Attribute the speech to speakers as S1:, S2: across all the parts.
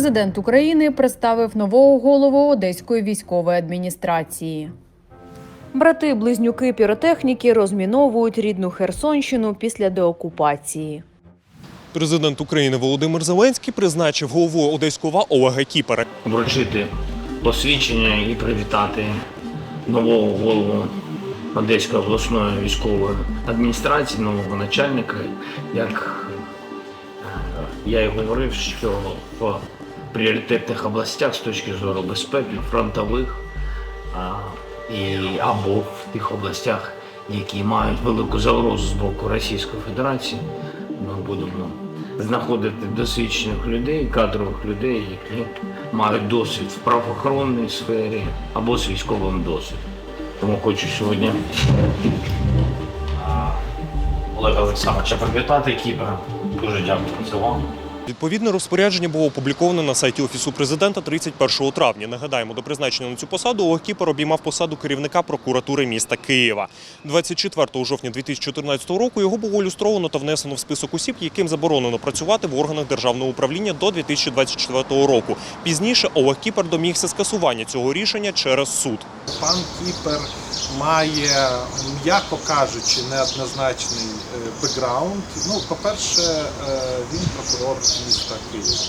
S1: Президент України представив нового голову Одеської військової адміністрації. Брати-близнюки піротехніки розміновують рідну Херсонщину після деокупації.
S2: Президент України Володимир Зеленський призначив головою Одеського Олега Кіпера.
S3: вручити посвідчення і привітати нового голову Одеської обласної військової адміністрації, нового начальника. Як е, я і говорив, що в пріоритетних областях з точки зору безпеки, фронтових а, і або в тих областях, які мають велику загрозу з боку Російської Федерації, ми будемо знаходити досвідчених людей, кадрових людей, які мають досвід в правоохоронній сфері або з військовим досвідом. Тому хочу сьогодні Олега Олександровича привітати Кіпера. Дуже дякую за вам.
S2: Відповідне розпорядження було опубліковано на сайті Офісу президента 31 травня. Нагадаємо, до призначення на цю посаду Олег Кіпер обіймав посаду керівника прокуратури міста Києва. 24 жовтня 2014 року його було ілюстровано та внесено в список осіб, яким заборонено працювати в органах державного управління до 2024 року. Пізніше Олег домігся скасування цього рішення через суд.
S4: Пан Кіпер має, м'яко кажучи, неоднозначний е, бекграунд. Ну, по-перше, е, він прокурор міста Києва.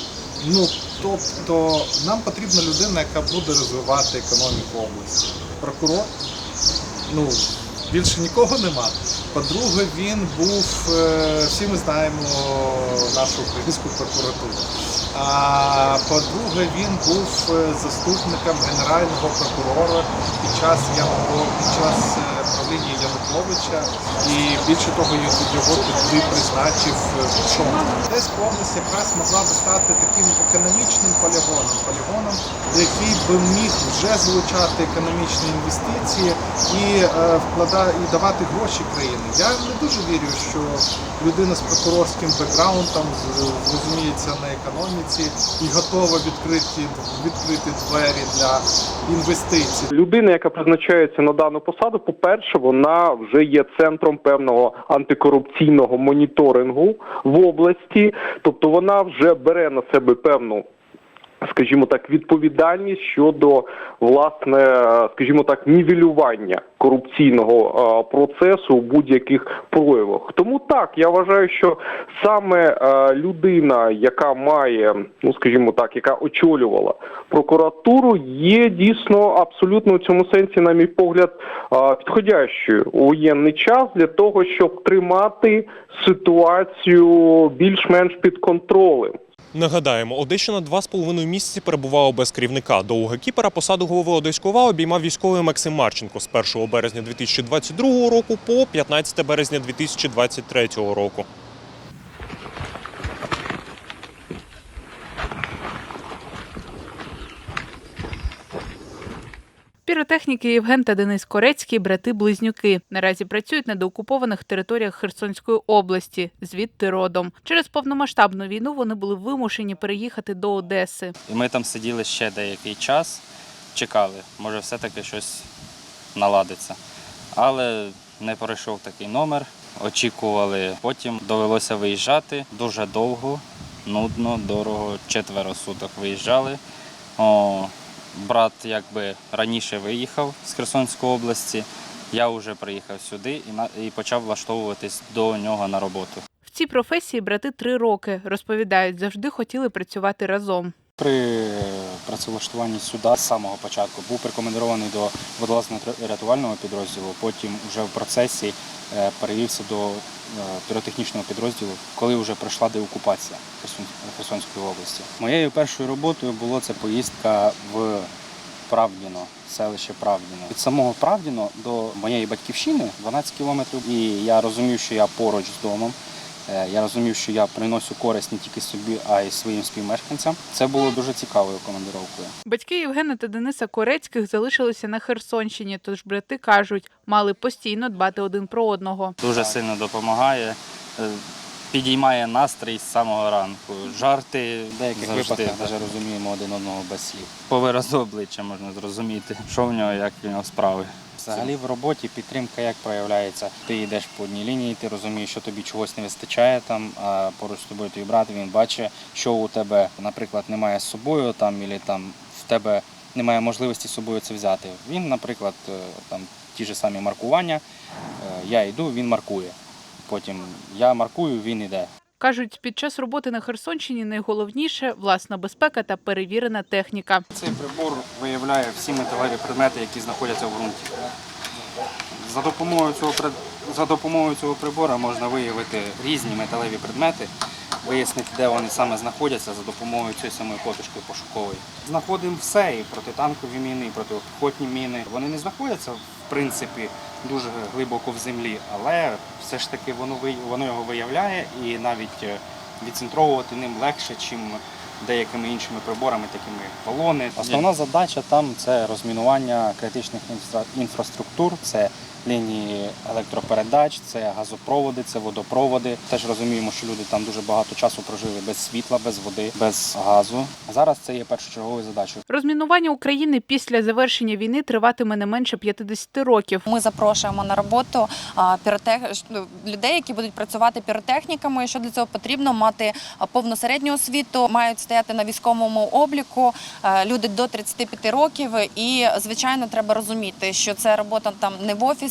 S4: Ну, тобто, нам потрібна людина, яка буде розвивати економіку області. Прокурор, ну, більше нікого нема. По-друге, він був, е, всі ми знаємо нашу українську прокуратуру. А по-друге, він був е, заступником генерального прокурора під час Януко, під час е, правління Януковича, і більше того, його туди призначив е, Пшон. Одеська область якраз могла би стати таким економічним полігоном, полігоном, який би міг вже залучати економічні інвестиції і е, вклада і давати гроші країні. Я не дуже вірю, що людина з прокурорським бекграундом розуміється на економіці і готова відкрити відкрити двері для інвестицій.
S5: Людина, яка призначається на дану посаду, по-перше, вона вже є центром певного антикорупційного моніторингу в області, тобто вона вже бере на себе певну. Скажімо так, відповідальність щодо власне, скажімо так, нівелювання корупційного процесу у будь-яких проявах. Тому так я вважаю, що саме людина, яка має, ну скажімо так, яка очолювала прокуратуру, є дійсно абсолютно в цьому сенсі, на мій погляд, підходящою у воєнний час для того, щоб тримати ситуацію більш-менш під контролем.
S2: Нагадаємо, Одещина два з половиною місяці перебувала без керівника. До Кіпера посаду голови Одеського ОВА обіймав військовий Максим Марченко з 1 березня 2022 року по 15 березня 2023 року.
S6: Піротехніки Євген та Денис Корецький брати-близнюки. Наразі працюють на деокупованих територіях Херсонської області, звідти родом. Через повномасштабну війну вони були вимушені переїхати до Одеси.
S7: І ми там сиділи ще деякий час, чекали, може все-таки щось наладиться. Але не пройшов такий номер, очікували. Потім довелося виїжджати дуже довго, нудно, дорого, четверо суток виїжджали. О, брат якби раніше виїхав з Херсонської області. Я вже приїхав сюди і, на, і почав влаштовуватись до нього на роботу.
S6: В цій професії брати три роки розповідають, завжди хотіли працювати разом.
S7: При е, працевлаштуванні сюди з самого початку був прикомендований до водолазно-рятувального підрозділу. Потім вже в процесі е, перевівся до е, піротехнічного підрозділу, коли вже пройшла деокупація Херсонської області. Моєю першою роботою було це поїздка в Правдіно, селище Правдіно. Від самого Правдіно до моєї батьківщини 12 кілометрів. І я розумів, що я поруч з домом. Е, Я розумів, що я приношу користь не тільки собі, а й своїм співмешканцям. Це було дуже цікавою командировкою.
S6: Батьки Євгена та Дениса Корецьких залишилися на Херсонщині, тож брати кажуть, мали постійно дбати один про одного.
S7: Дуже сильно допомагає, е, підіймає настрій з самого ранку. Жарти
S8: В деяких
S7: завжди
S8: випадках,
S7: навіть розуміємо один одного без слів. По виразу обличчя можна зрозуміти, що в нього, як в нього справи. Взагалі в роботі підтримка як проявляється. Ти йдеш по одній лінії, ти розумієш, що тобі чогось не вистачає там, а поруч з тобою твій брат, він бачить, що у тебе, наприклад, немає з собою там, або там в тебе немає можливості з собою це взяти. Він, наприклад, е, там ті ж самі маркування. е, Я йду, він маркує. Потім я маркую, він іде.
S6: Кажуть, під час роботи на Херсонщині найголовніше власна безпека та перевірена техніка.
S7: Цей прибор виявляє всі металеві предмети, які знаходяться в ґрунті. За допомогою цього, за допомогою цього прибора можна виявити різні металеві предмети, вияснити, де вони саме знаходяться за допомогою цієї самої котушки пошукової. Знаходимо все, і протитанкові міни, і протипіхотні міни. Вони не знаходяться, в принципі, дуже глибоко в землі, але все ж таки воно, воно його виявляє і навіть е, відцентровувати ним легше, чим деякими іншими приборами, такими як балони. Основна задача там це розмінування критичних інфра- інфраструктур, це лінії електропередач, це газопроводи, це водопроводи. Теж розуміємо, що люди там дуже багато часу прожили без світла, без води, без газу. Зараз це є першочерговою задачею.
S6: Розмінування України після завершення війни триватиме не менше 50 років.
S8: Ми запрошуємо на роботу піротех... ну, людей, які будуть працювати піротехніками. Що для цього потрібно мати повну середню освіту, мають стояти на військовому обліку. Люди до 35 років. І звичайно, треба розуміти, що це робота там не в офісі,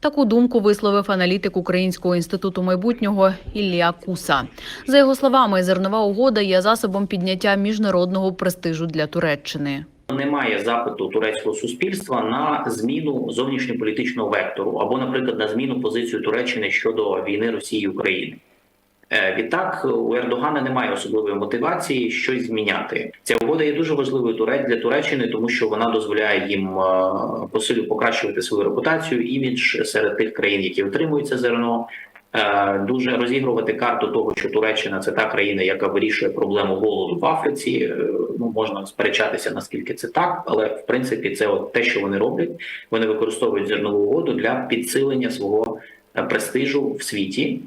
S1: Таку думку висловив аналітик Українського інституту майбутнього Іллія Куса. За його словами, зернова угода є засобом підняття міжнародного престижу для Туреччини.
S9: Немає запиту турецького суспільства на зміну зовнішньополітичного вектору або, наприклад, на зміну позиції Туреччини щодо війни Росії і України. Е, Відтак у Ердогана немає особливої мотивації щось зміняти. Ця угода є дуже важливою Туре- для Туреччини, тому що вона дозволяє їм е, посилю покращувати свою репутацію, імідж серед тих країн, які отримують це зерно. Е, Дуже розігрувати карту того, що Туреччина це та країна, яка вирішує проблему голоду в Африці. Ну можна сперечатися наскільки це так, але в принципі це от те, що вони роблять. Вони використовують зернову угоду для підсилення свого престижу в світі.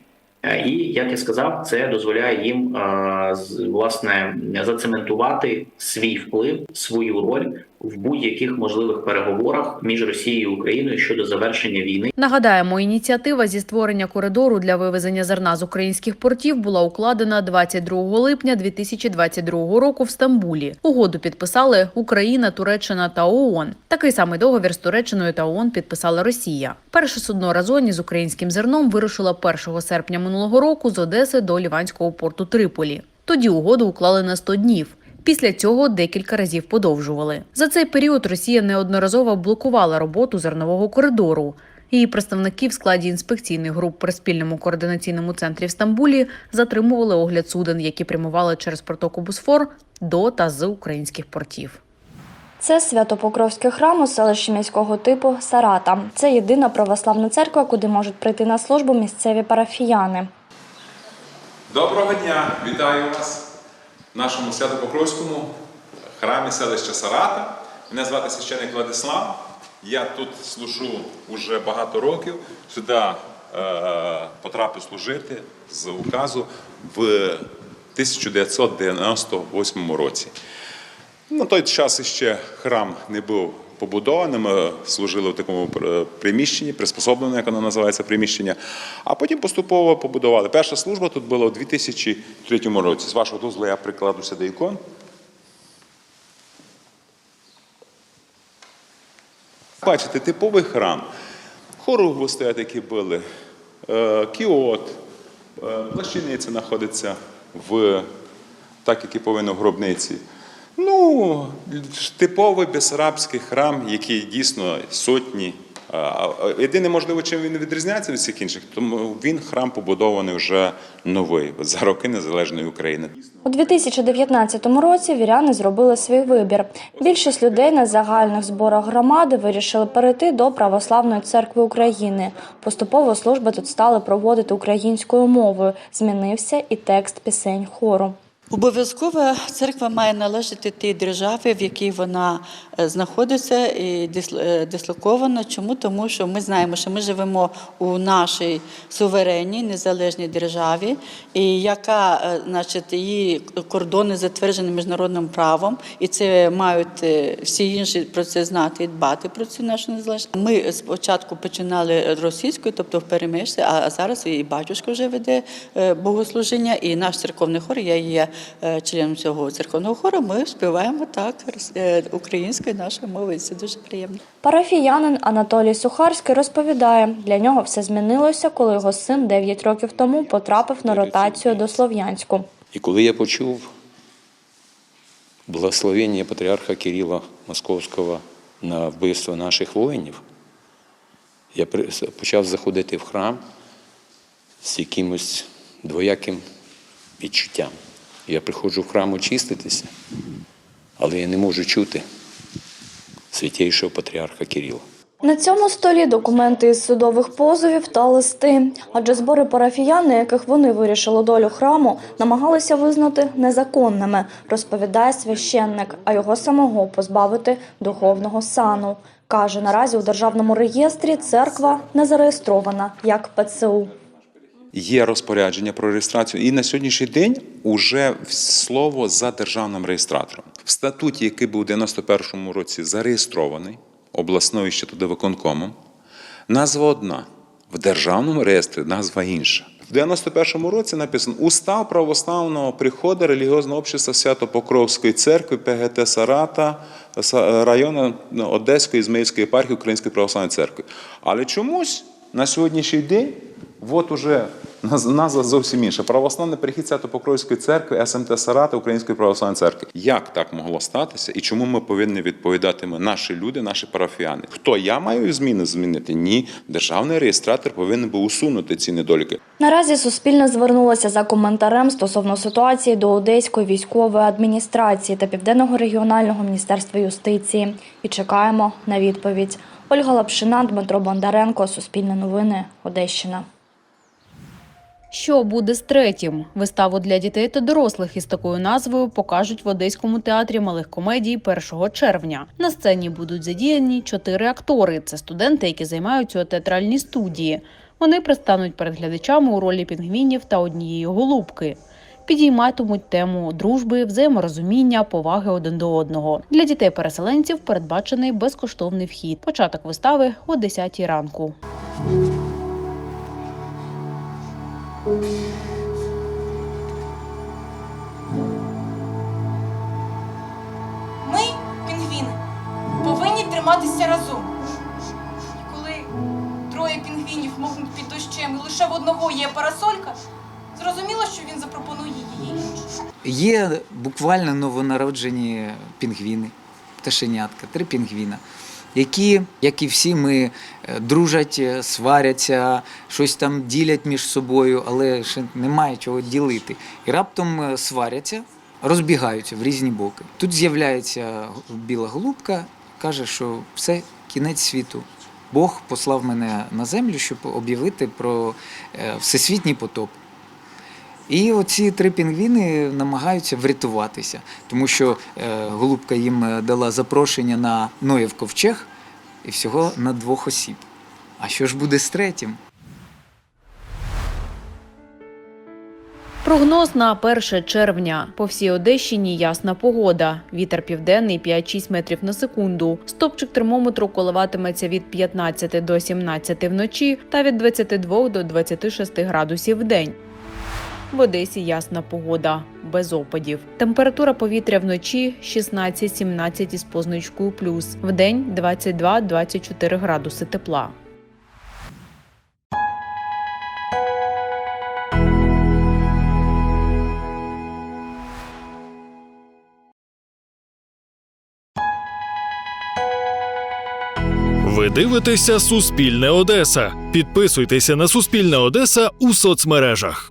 S9: Е, І як я сказав, це дозволяє їм е, власне зацементувати свій вплив, свою роль в будь-яких можливих переговорах між Росією і Україною щодо завершення війни.
S1: Нагадаємо, ініціатива зі створення коридору для вивезення зерна з українських портів була укладена 22 липня 2022 року в Стамбулі. Угоду підписали Україна, Туреччина та ООН. Такий самий договір з Туреччиною та ООН підписала Росія. Перше судно Разоні з українським зерном вирушило 1 серпня минулого року з Одеси до ліванського порту Триполі. Тоді угоду уклали на 100 днів. Після цього декілька разів подовжували. За цей період Росія неодноразово блокувала роботу зернового коридору. Її представники в складі інспекційних груп при спільному координаційному центрі в Стамбулі затримували огляд суден, які прямували через протоку Босфор до та з українських портів.
S10: Це Свято-Покровський храм у селищі міського типу Сарата. Це єдина православна церква, куди можуть прийти на службу місцеві парафіяни.
S11: Доброго дня! Вітаю вас нашому Свято-Покровському храмі селища Сарата. Мене звати священник Владислав. Я тут служу уже багато років. Сюди е, потрапив служити з указу в 1998 році. На той час ще храм не був побудований. Ми служили в такому е, приміщенні, приспособленому, як воно називається, приміщення. А потім поступово побудували. Перша служба тут була у 2003 році. З вашого дозволу я прикладуся до ікон. Бачите, типовий храм. Хоругви стоять, які були, е, кіот, е, плащаниця знаходиться в так, як і повинно в гробниці. Ну, типовий безарабський храм, який дійсно сотні Єдине, можливо, чим він відрізняється від всіх інших, тому він храм побудований вже новий за роки незалежної України.
S10: У 2019 році віряни зробили свій вибір. Більшість людей на загальних зборах громади вирішили перейти до Православної церкви України. Поступово служби тут стали проводити українською мовою. Змінився і текст пісень хору.
S12: Обов'язково церква має належати тій державі, в якій вона е, знаходиться і е, дислокована. Чому? Тому що ми знаємо, що ми живемо у нашій суверенній незалежній державі, і яка, е, значить, її кордони затверджені міжнародним правом, і це мають всі інші про це знати і дбати про цю нашу незалежність. Ми спочатку починали російською, тобто в перемишці, а зараз і батюшка вже веде богослужіння, і наш церковний хор, я є членом цього церковного хору. Ми співаємо так е, українською нашою мовою. Це дуже приємно.
S10: Парафіянин Анатолій Сухарський розповідає, для нього все змінилося, коли його син 9 років тому потрапив на ротацію до Слов'янську.
S13: І коли я почув благословення патріарха Кирила Московського на вбивство наших воїнів, я при- почав заходити в храм з якимось двояким відчуттям. Я приходжу в храм очиститися, але я не можу чути святійшого патріарха Кирила.
S10: На цьому столі документи із судових позовів та листи, адже збори парафіян, на яких вони вирішили долю храму, намагалися визнати незаконними, розповідає священник, а його самого позбавити духовного сану. Каже, наразі у державному реєстрі церква не зареєстрована як ПЦУ.
S11: Є розпорядження про реєстрацію, і на сьогоднішній день уже слово за державним реєстратором. В статуті, який був у 91-му році зареєстрований обласною ще туди виконкомом, назва одна. В державному реєстрі назва інша. В 91-му році написано Устав православного приходу релігіозного общества Свято-Покровської церкви ПГТ Сарата Са- району ну, Одеської Ізмаїльської єпархії Української православної церкви. Але чомусь на сьогоднішній день от уже наз- назва зовсім інша. Православний перехід Свято-Покровської церкви, СМТ Сарата Української православної церкви. Як так могло статися і чому ми повинні відповідати ми, наші люди, наші парафіяни? Хто я маю зміни змінити? Ні, державний реєстратор повинен був усунути ці недоліки.
S10: Наразі Суспільне звернулося за коментарем стосовно ситуації до Одеської військової адміністрації та Південного регіонального міністерства юстиції і чекаємо на відповідь. Ольга Лапшина, Дмитро Бондаренко, Суспільне новини, Одещина.
S1: Що буде з третім? Виставу для дітей та дорослих із такою назвою покажуть в Одеському театрі малих комедій 1 червня. На сцені будуть задіяні чотири актори. Це студенти, які займаються у театральній студії. Вони пристануть перед глядачами у ролі пінгвінів та однієї голубки. Підійматимуть тему дружби, взаєморозуміння, поваги один до одного. Для дітей-переселенців передбачений безкоштовний вхід. Початок вистави о 10 ранку.
S14: Ми, пінгвіни, повинні триматися разом. І коли троє пінгвінів мокнуть під дощем і лише в одного є парасолька, зрозуміло, що він запропонує її.
S15: Є буквально новонароджені пінгвіни, пташенятка, три пінгвіна, які, як і всі ми, е, дружать, е, сваряться, щось там ділять між собою, але ще немає чого ділити. І раптом е, сваряться, розбігаються в різні боки. Тут з'являється біла голубка, каже, що все, кінець світу. Бог послав мене на землю, щоб об'явити про всесвітній потоп. І оці три пінгвіни намагаються врятуватися, тому що е, голубка їм е, дала запрошення на Ноєв ковчег і всього на двох осіб. А що ж буде з третім?
S1: Прогноз на 1 червня. По всій Одещині ясна погода. Вітер південний 5-6 метрів на секунду. Стопчик термометру коливатиметься від 15 до 17 вночі та від 22 до 26 градусів в день. В Одесі ясна погода, без опадів. Температура повітря вночі 16-17 із позначкою плюс. Вдень 22-24 градуси тепла.
S16: Ви дивитеся Суспільне Одеса. Підписуйтеся на Суспільне Одеса у соцмережах.